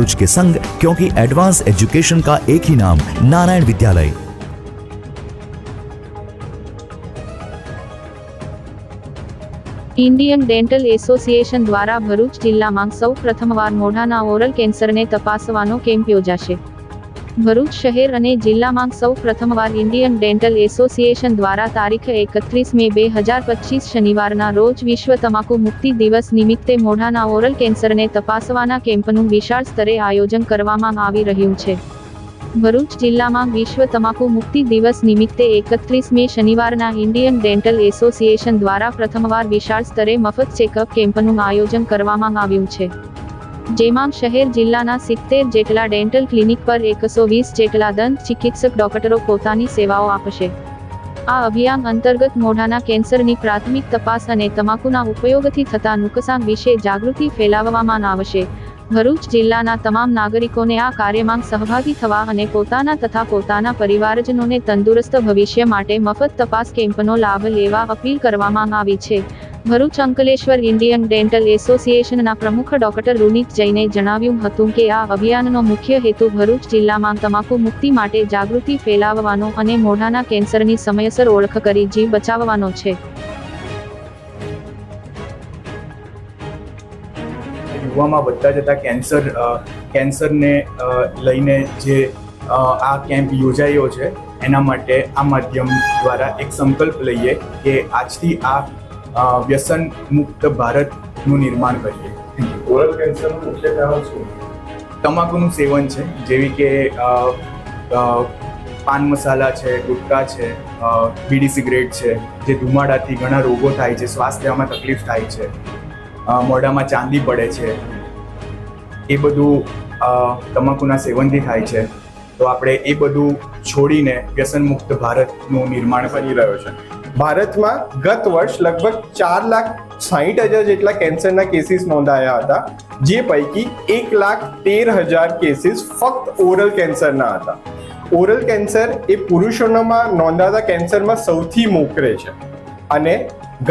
भरूच के संग क्योंकि एडवांस एजुकेशन का एक ही नाम नारायण विद्यालय ઇન્ડિયન ડેન્ટલ એસોસિએશન દ્વારા ભરૂચ જિલ્લામાં સૌ પ્રથમવાર મોઢાના ઓરલ કેન્સરને તપાસવાનો કેમ્પ યોજાશે ભરૂચ શહેર અને જિલ્લામાં સૌ પ્રથમવાર ઇન્ડિયન ડેન્ટલ એસોસિએશન દ્વારા તારીખ એકત્રીસ મે બે હજાર પચીસ શનિવારના રોજ વિશ્વ તમાકુ મુક્તિ દિવસ નિમિત્તે મોઢાના ઓરલ કેન્સરને તપાસવાના કેમ્પનું વિશાળ સ્તરે આયોજન કરવામાં આવી રહ્યું છે. ભરૂચ જિલ્લામાં વિશ્વ તમાકુ મુક્તિ દિવસ નિમિત્તે એકત્રીસ મે શનિવારના ઇન્ડિયન ડેન્ટલ એસોસિએશન દ્વારા પ્રથમવાર વિશાળ સ્તરે મફત ચેકઅપ કેમ્પનું આયોજન કરવામાં આવ્યું છે. જેમાં શહેર જિલ્લાના સિત્તેર જેટલા ડેન્ટલ ક્લિનિક પર એકસો વીસ જેટલા દંત ચિકિત્સક ડોક્ટરો પોતાની સેવાઓ આપશે. આ અભિયાન અંતર્ગત મોઢાના કેન્સરની પ્રાથમિક તપાસ અને તમાકુના ઉપયોગથી થતા નુકસાન વિશે જાગૃતિ ફેલાવવામાં આવશે. ભરૂચ જિલ્લાના તમામ નાગરિકોને આ કાર્યમાં સહભાગી થવા અને પોતાના તથા પોતાના પરિવારજનોને તંદુરસ્ત ભવિષ્ય માટે મફત તપાસ કેમ્પનો લાભ લેવા અપીલ કરવામાં આવી છે. ભરૂચ અંકલેશ્વર ઇન્ડિયન ડેન્ટલ એસોસિએશનના પ્રમુખ ડોક્ટર રૂનિત જૈને જણાવ્યું હતું કે આ અભિયાનનો મુખ્ય હેતુ ભરૂચ જિલ્લામાં તમાકુ મુક્તિ માટે જાગૃતિ ફેલાવવાનો અને મોઢાના કેન્સરની સમયસર ઓળખ કરી જીવ બચાવવાનો છે. યુવામાં વધતા જતા કેન્સર કેન્સરને લઈને જે આ કેમ્પ યોજાયો છે, એના માટે આ માધ્યમ દ્વારા એક સંકલ્પ લઈએ કે આજથી આ વ્યસન મુક્ત ભારતનું નિર્માણ કરીએ. ઓરલ કેન્સરનું મુખ્ય કારણ શું? તમાકુનું સેવન છે જેવી કે પાન મસાલા છે ગુટકા છે બીડી સિગરેટ છે જે ધુમાડાથી ઘણા રોગો થાય છે શ્વાસ લેવામાં તકલીફ થાય છે મોઢામાં ચાંદી પડે છે એ બધું તમાકુના સેવનથી થાય છે. તો આપણે એ બધું છોડીને વ્યસન મુક્ત ભારતનું નિર્માણ કરી રહ્યો છે. ભારતમાં ગત વર્ષ લગભગ ચાર લાખ સાહીઠ હજાર જેટલા કેન્સરના કેસીસ નોંધાયા હતા, જે પૈકી એક લાખ તેર હજાર કેસીસ ફક્ત ઓરલ કેન્સરના હતા. ઓરલ કેન્સર એ પુરુષોમાં નોંધાતા કેન્સરમાં સૌથી મોખરે છે. અને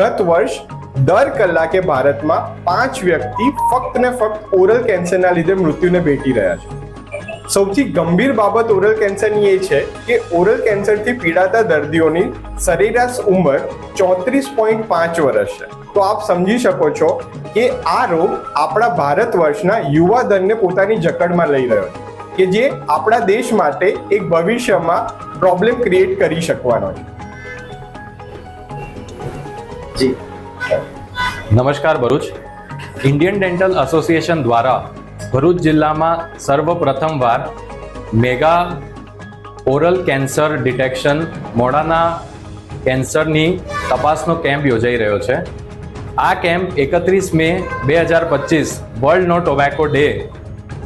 ગત વર્ષ દર કલાકે ભારતમાં પાંચ વ્યક્તિ ફક્ત ને ફક્ત ઓરલ કેન્સરના લીધે મૃત્યુને ભેટી રહ્યા છે. સૌથી ગંભીર બાબત ઓરલ કેન્સરની એ છે કે ઓરલ કેન્સરથી પીડાતા દર્દીઓની સરેરાશ ઉંમર ચોત્રીસ પોઈન્ટ પાંચ વર્ષ છે. તો આપ સમજી શકો છો કે આ રોગ આપણા ભારત વર્ષના યુવા દરને પોતાની જકડમાં લઈ રહ્યો છે, કે જે આપણા દેશ માટે એક ભવિષ્યમાં પ્રોબ્લેમ ક્રિએટ કરી શકવાનો છે. નમસ્કાર, ભરૂચ. ઇન્ડિયન ડેન્ટલ એસોસિએશન દ્વારા ભરૂચ જિલ્લામાં સર્વપ્રથમવાર મેગા ઓરલ કેન્સર ડિટેક્શન મોડાના કેન્સરની તપાસનો કેમ્પ યોજાઈ રહ્યો છે. આ કેમ્પ એકત્રીસ મે બે હજાર પચીસ વર્લ્ડ નો ટોબેકો ડે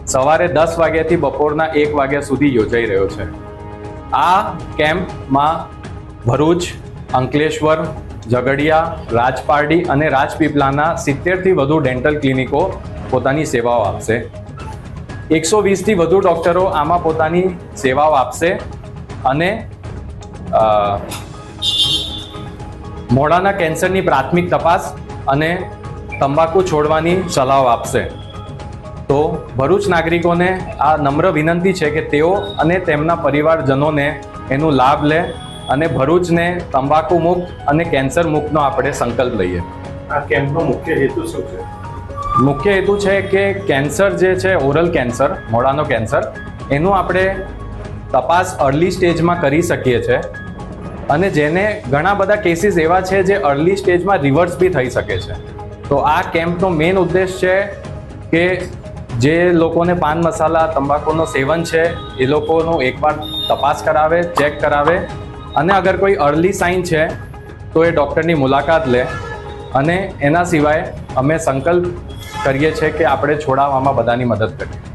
સવારે દસ વાગ્યાથી બપોરના એક વાગ્યા સુધી યોજાઈ રહ્યો છે. આ કેમ્પમાં ભરૂચ, અંકલેશ્વર, ઝઘડિયા, રાજપારડી અને રાજપીપળાના સિત્તેરથી વધુ ડેન્ટલ ક્લિનિકો પોતાની સેવાઓ આપશે. એકસો વીસથી વધુ ડૉક્ટરો આમાં પોતાની સેવાઓ આપશે અને મોઢાના કેન્સરની પ્રાથમિક તપાસ અને તંબાકુ છોડવાની સલાહ આપશે. તો ભરૂચ નાગરિકોને આ નમ્ર વિનંતી છે કે તેઓ અને તેમના પરિવારજનોને એનું લાભ લે અને ભરૂચને તંબાકુ મુક્ત અને કેન્સર મુક્તનો આપણે સંકલ્પ લઈએ. આ કેમ્પનો મુખ્ય હેતુ શું છે? મુખ્ય હેતુ છે કે કેન્સર જે છે, ઓરલ કેન્સર, મોડાનો કેન્સર, એનું આપણે તપાસ અર્લી સ્ટેજમાં કરી શકીએ છીએ અને જેને ઘણા બધા કેસીસ એવા છે જે અર્લી સ્ટેજમાં રિવર્સ બી થઈ શકે છે. તો આ કેમ્પનો મેઇન ઉદ્દેશ છે કે જે લોકોને પાન મસાલા, તંબાકુનો સેવન છે, એ લોકોનું એકવાર તપાસ કરાવે, ચેક કરાવે. અને અગર કોઈ અર્લી સાઇન છે, તો એ ડૉક્ટરની મુલાકાત લે. અને એના સિવાય અમે સંકલ્પ કરીએ છીએ કે આપણે છોડાવવામાં બધાની મદદ કરીએ.